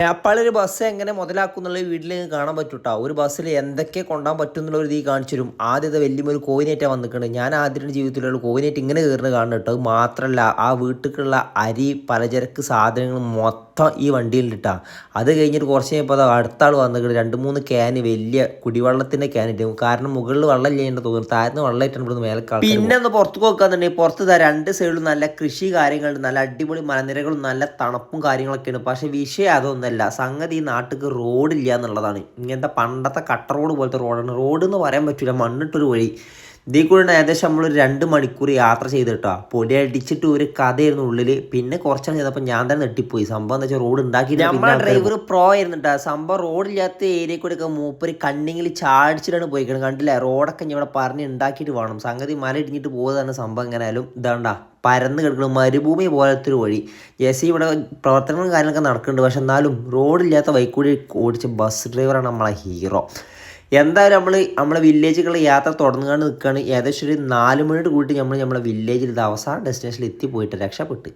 നേപ്പാളൊരു bus എങ്ങനെ മുതലാക്കും എന്നുള്ള വീട്ടിൽ കാണാൻ പറ്റൂട്ടോ. ഒരു ബസ്സിൽ എന്തൊക്കെ കൊണ്ടാൻ പറ്റും എന്നുള്ള ഒരു രീതി കാണിച്ചു തരും. ആദ്യത്തെ വലിയ ഒരു വന്നിട്ടുണ്ട് ഞാൻ ആദ്യത്തെ ജീവിതത്തിലുള്ള കോയിനേറ്റ് ഇങ്ങനെ കയറുന്നത് കാണുന്നുണ്ട് മാത്രമല്ല ആ വീട്ടിലേക്കുള്ള അരി പലചരക്ക് സാധനങ്ങൾ മൊത്തം ഈ വണ്ടിയിൽ ഇട്ടാ അത് കഴിഞ്ഞിട്ട് കുറച്ച് കഴിഞ്ഞപ്പോൾ അത് അടുത്ത ആൾ വന്നിട്ട് രണ്ട് മൂന്ന് ക്യാന് വലിയ കുടിവെള്ളത്തിന്റെ ക്യാൻ ഇട്ടു. കാരണം മുകളിൽ വെള്ളം ഇല്ലാണ്ട് തോന്നുന്നു. താഴ്ന്ന വെള്ളം ഇട്ടാണ് ഇവിടുന്ന് മേലെ പിന്നെ ഒന്ന് പുറത്ത് നോക്കാന്നുണ്ടെങ്കിൽ പുറത്ത് രണ്ട് സൈഡിലും നല്ല കൃഷി കാര്യങ്ങളുണ്ട്. നല്ല അടിപൊളി മലനിരകളും നല്ല തണുപ്പും കാര്യങ്ങളൊക്കെയാണ് പക്ഷേ വിഷയം അതൊന്നല്ല. സംഗതി ഈ റോഡ് റോഡില്ല എന്നുള്ളതാണ്. ഇങ്ങനത്തെ പണ്ടത്തെ കട്ട റോഡ് പോലത്തെ റോഡാണ് റോഡ് എന്ന് പറയാൻ പറ്റില്ല മണ്ണിട്ടൊരു വഴി. ഇതിൽ കൂടെ ഏകദേശം നമ്മൾ ഒരു രണ്ട് മണിക്കൂർ യാത്ര ചെയ്തിട്ടാ. പൊടി അടിച്ചിട്ട് ഒരു കഥയായിരുന്നു ഉള്ളിൽ പിന്നെ കുറച്ചാണ് ചെയ്തപ്പോൾ ഞാൻ തന്നെ നെട്ടിപ്പോയി സംഭവം എന്താ വെച്ചാൽ റോഡ് ഉണ്ടാക്കി നമ്മുടെ ഡ്രൈവർ പ്രോ ആയിരുന്നിട്ടാ. സംഭവം റോഡില്ലാത്ത ഏരിയ കൂടെ ഒക്കെ മൂപ്പര് കണ്ണിങ്ങിൽ ചാടിച്ചിട്ടാണ് പോയിക്കണം കണ്ടില്ല? റോഡൊക്കെ ഞാൻ ഇവിടെ പറഞ്ഞ് ഉണ്ടാക്കിയിട്ട് വേണം. സംഗതി മല ഇടിഞ്ഞിട്ട് പോകുന്നതാണ് സംഭവം എങ്ങനെയാലും. ഇതാണ്ടാ. പരന്ന് കിടക്കണം മരുഭൂമി പോലത്തെ ഒരു വഴി. ജെസി ഇവിടെ പ്രവർത്തനങ്ങളും കാര്യങ്ങളൊക്കെ നടക്കുന്നുണ്ട്. പക്ഷെ എന്നാലും റോഡില്ലാത്ത വൈക്കൂടി ഓടിച്ച ബസ് ഡ്രൈവറാണ് നമ്മളെ ഹീറോ എന്തായാലും നമ്മൾ നമ്മളെ വില്ലേജുകളിൽ യാത്ര തുടങ്ങാണ്ട് നിൽക്കുകയാണ് ഏകദേശം ഒരു നാല് മണിയോട് കൂട്ടി നമ്മൾ നമ്മളെ വില്ലേജിൽ അവസാന ഡെസ്റ്റിനേഷനിൽ എത്തിപ്പോയിട്ട് രക്ഷപ്പെട്ട്.